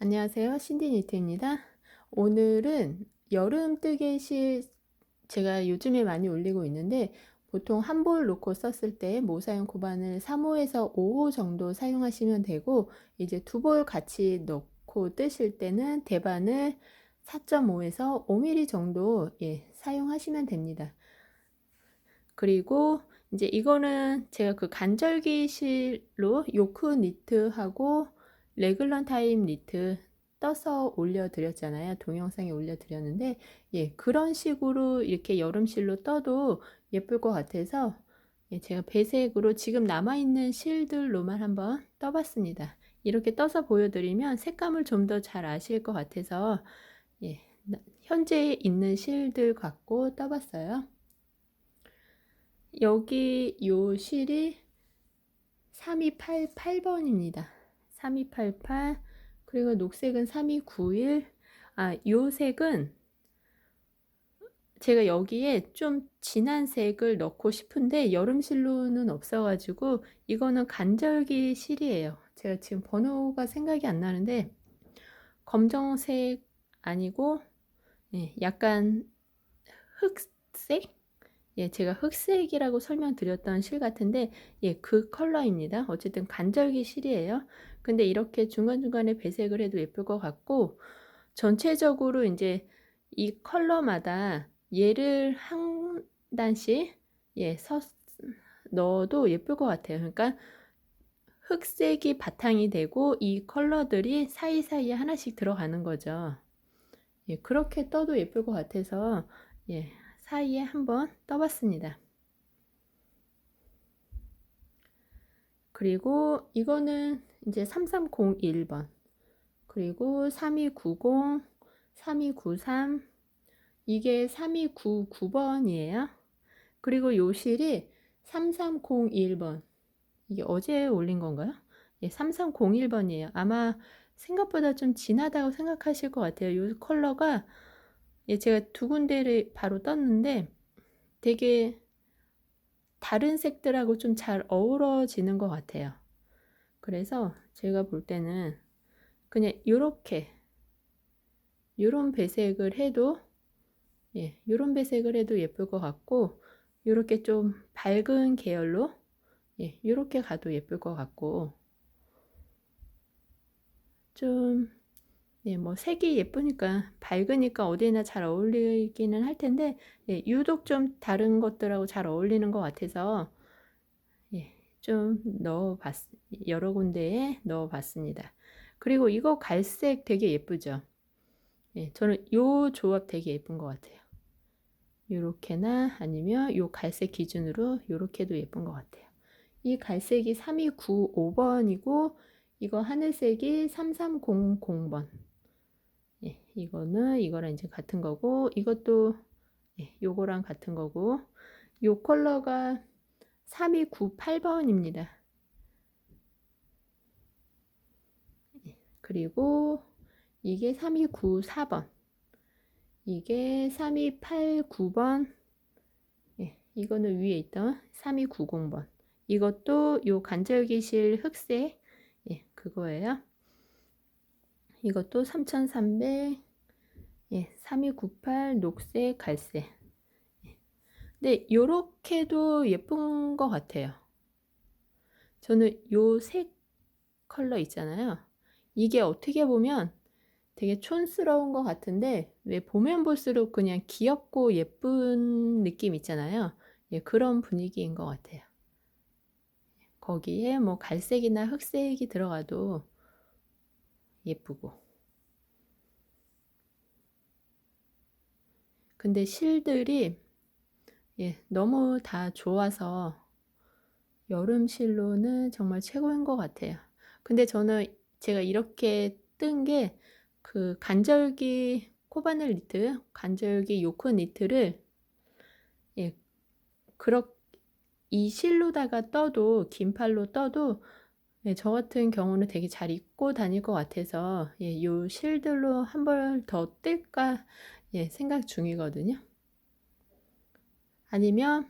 안녕하세요. 신디니트입니다. 오늘은 여름 뜨개실 제가 요즘에 많이 올리고 있는데 보통 한 볼 놓고 썼을 때 모사용 고반을 3호에서 5호 정도 사용하시면 되고 이제 두 볼 같이 넣고 뜨실 때는 대반을 4.5에서 5mm 정도 예, 사용하시면 됩니다. 그리고 이제 이거는 제가 그 간절기 실로 요크 니트하고 레글런 타임 니트 떠서 올려드렸잖아요. 동영상에 올려드렸는데, 예, 그런 식으로 이렇게 여름실로 떠도 예쁠 것 같아서, 예, 제가 배색으로 지금 남아있는 실들로만 한번 떠봤습니다. 이렇게 떠서 보여드리면 색감을 좀 더 잘 아실 것 같아서, 예, 현재 있는 실들 갖고 떠봤어요. 여기 요 실이 3288번입니다. 3288 그리고 녹색은 3291 아, 요 색은 제가 여기에 좀 진한 색을 넣고 싶은데 여름실로는 없어가지고 이거는 간절기 실이에요. 제가 지금 번호가 생각이 안 나는데 검정색 아니고 예, 약간 흑색 예, 제가 흑색이라고 설명드렸던 실 같은데, 예, 그 컬러입니다. 어쨌든 간절기 실이에요. 근데 이렇게 중간중간에 배색을 해도 예쁠 것 같고, 전체적으로 이제 이 컬러마다 얘를 한 단씩, 예, 서, 넣어도 예쁠 것 같아요. 그러니까 흑색이 바탕이 되고 이 컬러들이 사이사이에 하나씩 들어가는 거죠. 예, 그렇게 떠도 예쁠 것 같아서, 예, 사이에 한번 떠봤습니다. 그리고 이거는 이제 3301번 그리고 3290 3293 이게 3299번이에요. 그리고 요 실이 3301번 이게 어제 올린 건가요? 예, 3301번이에요. 아마 생각보다 좀 진하다고 생각하실 것 같아요. 요 컬러가 예, 제가 두 군데를 바로 떴는데 되게 다른 색들하고 좀 잘 어우러지는 것 같아요. 그래서 제가 볼 때는 그냥 이렇게 이런 배색을 해도 예, 이런 배색을 해도 예쁠 것 같고 이렇게 좀 밝은 계열로 예, 이렇게 가도 예쁠 것 같고 좀 예, 뭐 색이 예쁘니까 밝으니까 어디나 잘 어울리기는 할 텐데 예, 유독 좀 다른 것들하고 잘 어울리는 것 같아서 예, 좀 넣어봤 여러 군데에 넣어봤습니다. 그리고 이거 갈색 되게 예쁘죠? 예, 저는 요 조합 되게 예쁜 것 같아요. 요렇게나 아니면 요 갈색 기준으로 요렇게도 예쁜 것 같아요. 이 갈색이 3295번이고 이거 하늘색이 3300번. 예, 이거는 이거랑 이제 같은 거고 이것도 예, 요거랑 같은 거고 요 컬러가 3298번입니다. 예, 그리고 이게 3294번 이게 3289번 예, 이거는 위에 있던 3290번 이것도 요 간절기실 흑색 예, 그거예요. 이것도 3300, 예, 3298 녹색, 갈색. 예. 근데 요렇게도 예쁜 것 같아요. 저는 요 색 컬러 있잖아요. 이게 어떻게 보면 되게 촌스러운 것 같은데 왜 보면 볼수록 그냥 귀엽고 예쁜 느낌 있잖아요. 예, 그런 분위기인 것 같아요. 거기에 뭐 갈색이나 흑색이 들어가도 예쁘고. 근데 실들이 예, 너무 다 좋아서 여름 실로는 정말 최고인 것 같아요. 근데 저는 제가 이렇게 뜬 게 그 간절기 코바늘 니트, 간절기 요크 니트를 예, 그렇 이 실로다가 떠도 긴 팔로 떠도 네, 저 같은 경우는 되게 잘 입고 다닐 것 같아서 예, 요 실들로 한 벌 더 뜰까 예, 생각 중이거든요. 아니면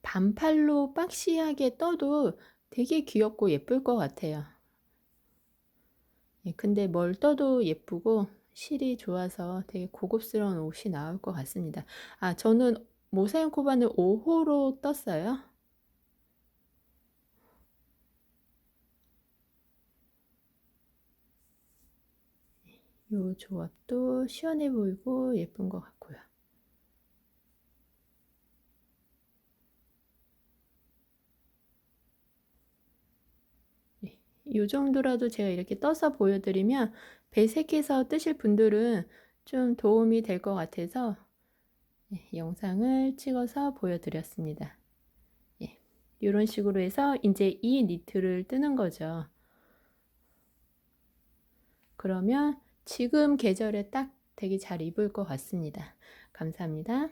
반팔로 박시하게 떠도 되게 귀엽고 예쁠 것 같아요. 예, 근데 뭘 떠도 예쁘고 실이 좋아서 되게 고급스러운 옷이 나올 것 같습니다. 아, 저는 모사용 코바는 5호로 떴어요. 요 조합도 시원해 보이고 예쁜 것 같고요. 네, 요 정도라도 제가 이렇게 떠서 보여드리면 배색해서 뜨실 분들은 좀 도움이 될 것 같아서 네, 영상을 찍어서 보여드렸습니다. 예, 이런 식으로 해서 이제 이 니트를 뜨는 거죠. 그러면 지금 계절에 딱 되게 잘 입을 것 같습니다. 감사합니다.